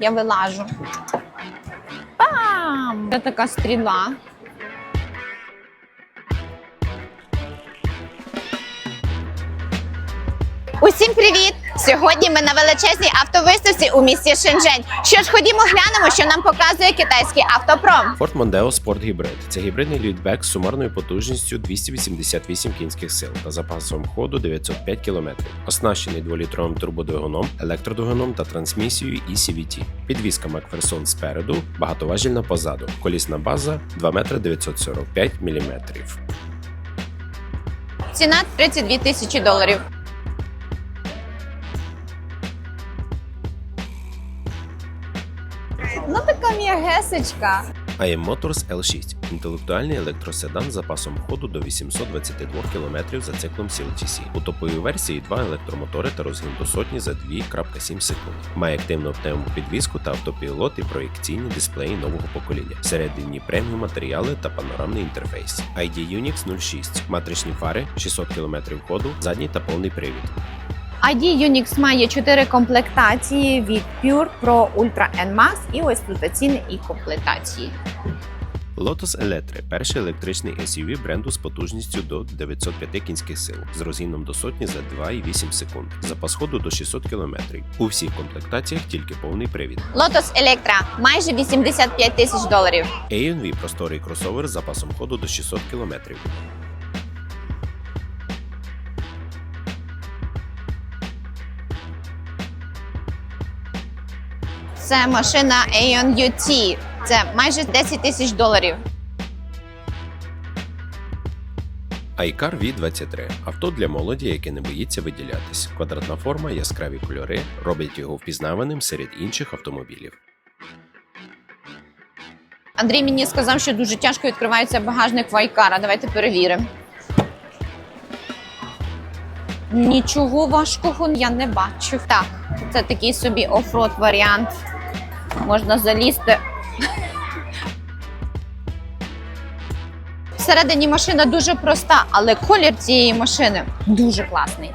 Я вилажу. Пам! Це така стріла. Усім привіт! Сьогодні ми на величезній автовиставці у місті Шенжень. Що ж, ходімо глянемо, що нам показує китайський автопром. Ford Mondeo Sport Hybrid – це гібридний літбек з сумарною потужністю 288 кінських сил та запасом ходу 905 км. Оснащений 2-літровим турбодвигуном, електродвигуном та трансмісією ECVT. Підвізка Макферсон спереду, багатоважільна позаду. Колісна база 2 метри 945 мм. Ціна 32 тисячі доларів. Ну така м'ягесечка. AM Motors L6 – інтелектуальний електроседан з запасом ходу до 822 км за циклом CLTC. У топовій версії два електромотори та розгін до сотні за 2,7 секунд. Має активну пневмопідвізку та автопілот і проєкційні дисплеї нового покоління. Всередині преміум матеріали та панорамний інтерфейс. ID Unix 06, матричні фари, 600 км ходу, задній та повний привід. ID Unix має 4 комплектації від Pure Pro Ultra Max і ось тут і комплектації. Lotus Electre – перший електричний SUV бренду з потужністю до 905 кінських сил, з розгіном до сотні за 2,8 секунд, запас ходу до 600 км. У всіх комплектаціях тільки повний привід. Lotus Electra майже 85 тисяч доларів. ANV – просторий кросовер з запасом ходу до 600 км. Це машина Aeon UT. Це майже 10 тисяч доларів. iCar V23 – авто для молоді, яке не боїться виділятись. Квадратна форма, яскраві кольори роблять його впізнаваним серед інших автомобілів. Андрій мені сказав, що дуже тяжко відкривається багажник Вайкара. Давайте перевіримо. Нічого важкого я не бачу. Так, це такий собі офрод варіант. Можна залізти. Всередині машина дуже проста, але колір цієї машини дуже класний.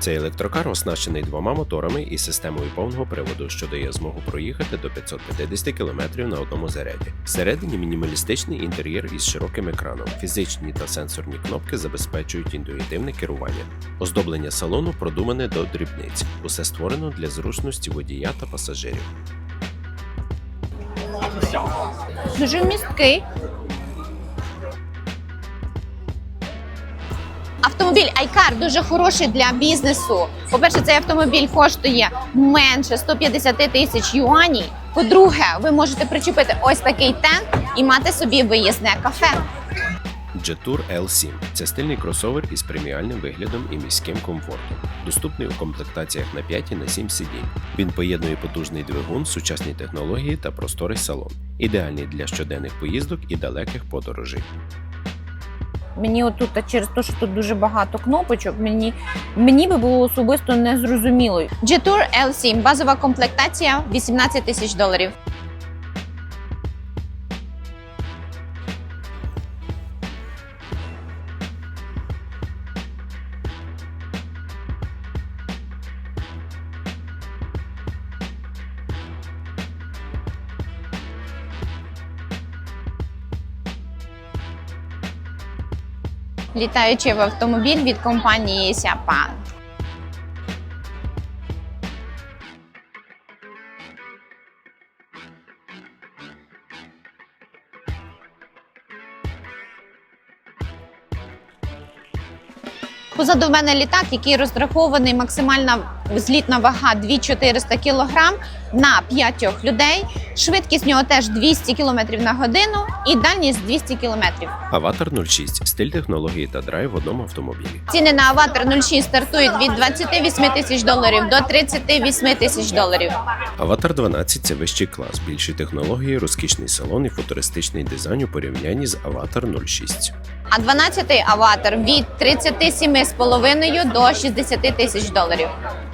Цей електрокар оснащений двома моторами і системою повного приводу, що дає змогу проїхати до 550 км на одному заряді. Всередині мінімалістичний інтер'єр із широким екраном. Фізичні та сенсорні кнопки забезпечують інтуїтивне керування. Оздоблення салону продумане до дрібниць. Усе створено для зручності водія та пасажирів. Дуже місткий. Автомобіль Айкар дуже хороший для бізнесу. По-перше, цей автомобіль коштує менше 150 тисяч юаній. По-друге, ви можете причепити ось такий тент і мати собі виїзне кафе. Jetour L7 – це стильний кросовер із преміальним виглядом і міським комфортом, доступний у комплектаціях на 5 і на 7 сидінь. Він поєднує потужний двигун, сучасні технології та просторий салон, ідеальний для щоденних поїздок і далеких подорожей. Мені отут а через те, що тут дуже багато кнопочок, мені, мені би було особисто незрозуміло. Jetour L7, базова комплектація 18 тисяч доларів. Літаючий в автомобіль від компанії Сяпан. Позаду мене літак, який розрахований максимальна злітна вага 2400 кг на п'ятьох людей. Швидкість в нього теж 200 км на годину і дальність 200 км. Аватар 06 – стиль технології та драйв в одному автомобілі. Ціни на Аватар 06 стартують від 28 тисяч доларів до 38 тисяч доларів. Аватар 12 – це вищий клас, більші технології, розкішний салон і футуристичний дизайн у порівнянні з Аватар 06. А 12-й аватар від 37,5 до 60 тисяч доларів.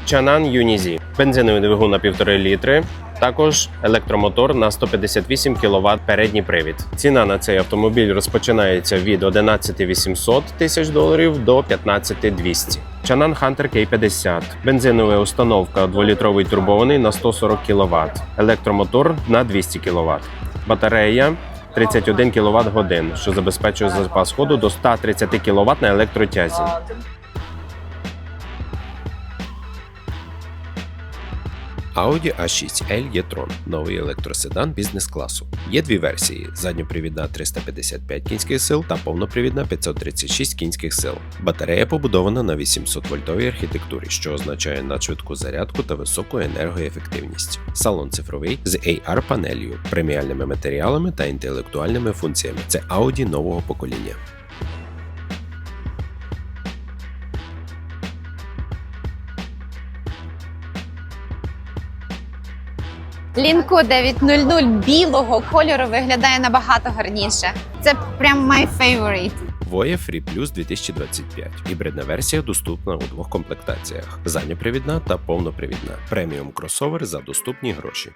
Чанан Юнізі, бензиновий двигун на 1,5 літри. Також електромотор на 158 кВт передній привід. Ціна на цей автомобіль розпочинається від 11 800 тисяч доларів до 15 200. Чанан Hunter K50. Бензинова установка 2-літровий турбований на 140 кВт. Електромотор на 200 кВт. Батарея 31 кВт годин, що забезпечує запас ходу до 130 кВт на електротязі. Audi A6L e-tron – новий електроседан бізнес-класу. Є дві версії: задньопривідна 355 кінських сил та повнопривідна 536 кінських сил. Батарея побудована на 800 вольтовій архітектурі, що означає надшвидку зарядку та високу енергоефективність. Салон цифровий з AR-панелью, преміальними матеріалами та інтелектуальними функціями. Це Audi нового покоління. Лінко 900 білого кольору виглядає набагато гарніше. Це прям my favorite. Voya Free Plus 2025. Гібридна версія доступна у двох комплектаціях: задньопривідна та повнопривідна. Преміум кросовер за доступні гроші.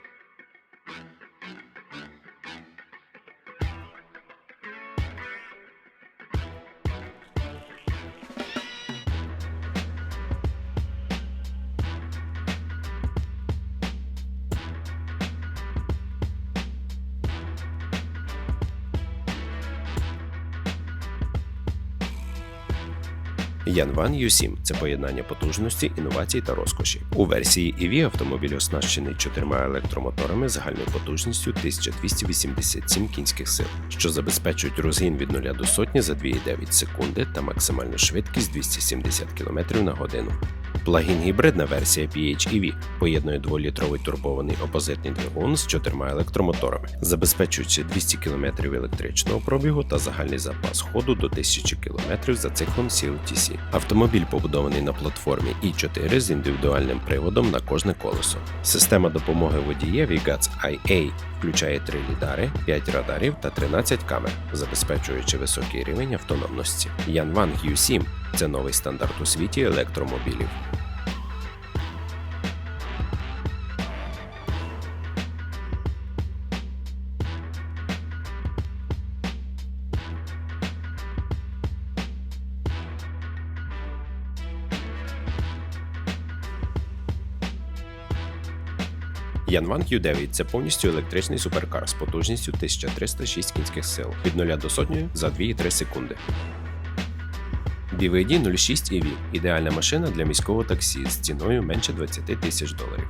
Yanvan U7 – це поєднання потужності, інновацій та розкоші. У версії EV автомобіль оснащений чотирма електромоторами загальною потужністю 1287 кінських сил, що забезпечують розгін від 0 до сотні за 2,9 секунди та максимальну швидкість 270 км на годину. Плагін гібридна версія PHEV поєднує 2-літровий турбований опозитний двигун з чотирма електромоторами, забезпечуючи 200 км електричного пробігу та загальний запас ходу до 1000 км за циклом CLTC. Автомобіль побудований на платформі i4 з індивідуальним приводом на кожне колесо. Система допомоги водієві GATS IA включає 3 лідари, 5 радарів та 13 камер, забезпечуючи високий рівень автономності. Yanvan U7 – це новий стандарт у світі електромобілів. Yanvan Q9 – це повністю електричний суперкар з потужністю 1306 кінських сил від 0 до сотні за 2,3 секунди. BVD 06 EV ідеальна машина для міського таксі з ціною менше 20 тисяч доларів.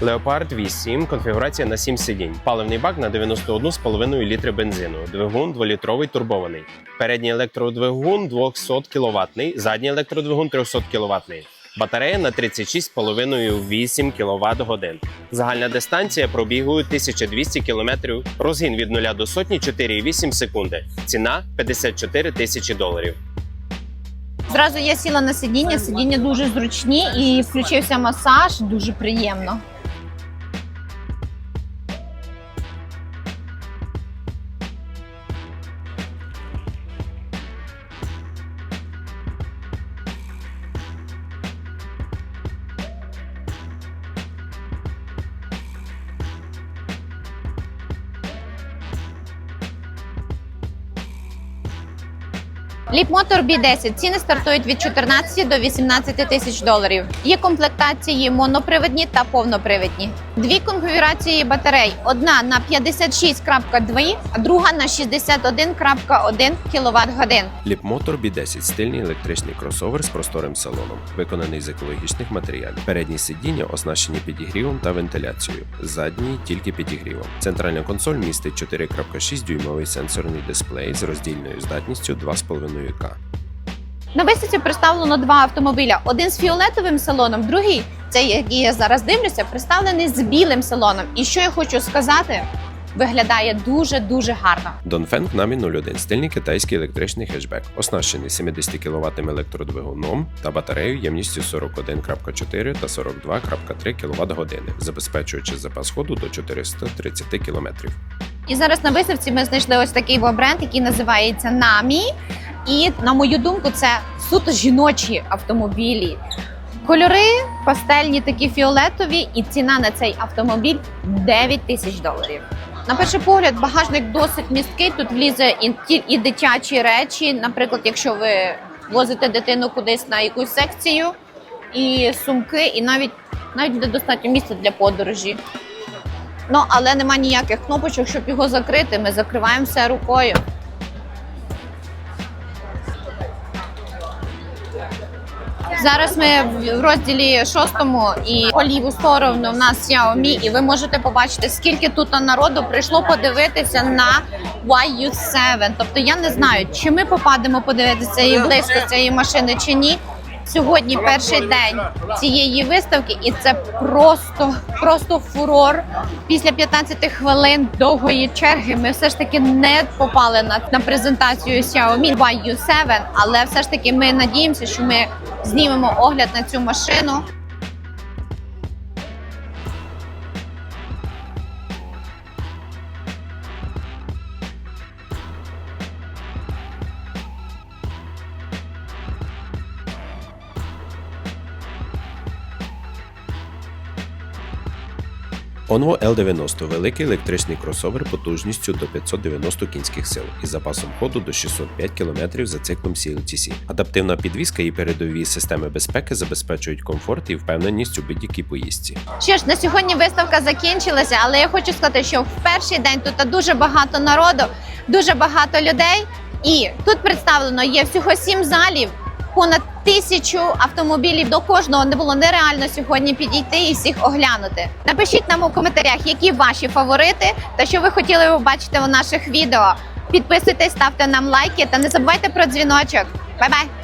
Леопард 8, конфігурація на 7 сидінь. Паливний бак на 91,5 літри бензину. Двигун дволітровий турбований. Передній електродвигун 200 кВт, задній електродвигун 300 кВт. Батарея на 36,5 8 кВт годин. Загальна дистанція пробігу 1200 км. Розгін від 0 до сотні 4,8 секунди. Ціна 54 тисячі доларів. Зразу я сіла на сидіння, сидіння дуже зручні і включився масаж, дуже приємно. Ліпмотор B10. Ціни стартують від 14 до 18 тисяч доларів. Є комплектації монопривідні та повнопривідні. Дві конфігурації батарей: одна на 56.2, а друга на 61.1 кВт годин. Ліпмотор B10 – стильний електричний кросовер з просторим салоном, виконаний з екологічних матеріалів. Передні сидіння оснащені підігрівом та вентиляцією, задні тільки підігрівом. Центральна консоль містить 4.6 дюймовий сенсорний дисплей з роздільною здатністю 2,5К. На виставці представлено два автомобіля: один з фіолетовим салоном, другий, цей, який я зараз дивлюся, представлений з білим салоном. І що я хочу сказати, виглядає дуже дуже гарно. Dongfeng Nami 01 – стильний китайський електричний хетчбек, оснащений 70 кВт електродвигуном та батареєю ємністю 41.4 та 42.3 кВт години, забезпечуючи запас ходу до 430 км. І зараз на виставці ми знайшли ось такий бренд, який називається Намі. І на мою думку, це суто жіночі автомобілі. Кольори пастельні, такі фіолетові, і ціна на цей автомобіль 9 тисяч доларів. На перший погляд, багажник досить місткий. Тут влізе і, і дитячі речі. Наприклад, якщо ви возите дитину кудись на якусь секцію, і сумки, і навіть навіть буде достатньо місця для подорожі. Ну, але нема ніяких кнопочок, щоб його закрити. Ми закриваємо все рукою. Зараз ми в розділі шостому і по ліву сторону в нас Xiaomi, і ви можете побачити, скільки тут народу прийшло подивитися на YU7. Тобто я не знаю, чи ми попадемо подивитися і близько цієї машини чи ні. Сьогодні перший день цієї виставки, і це просто, просто фурор. Після 15 хвилин довгої черги ми все ж таки не попали на, на презентацію Xiaomi YU7, але все ж таки ми надіємося, що ми знімемо огляд на цю машину. Onvo L90 великий електричний кросовер потужністю до 590 кінських сил із запасом ходу до 605 км за циклом CLTC. Адаптивна підвізка і передові системи безпеки забезпечують комфорт і впевненість у будь-якій поїздці. Що ж, на сьогодні виставка закінчилася, але я хочу сказати, що в перший день тут дуже багато народу, дуже багато людей. І тут представлено є всього сім залів, понад тисячу автомобілів. До кожного не було нереально сьогодні підійти і всіх оглянути. Напишіть нам у коментарях, які ваші фаворити та що ви хотіли побачити у наших відео. Підписуйтесь, ставте нам лайки та не забувайте про дзвіночок. Бай-бай!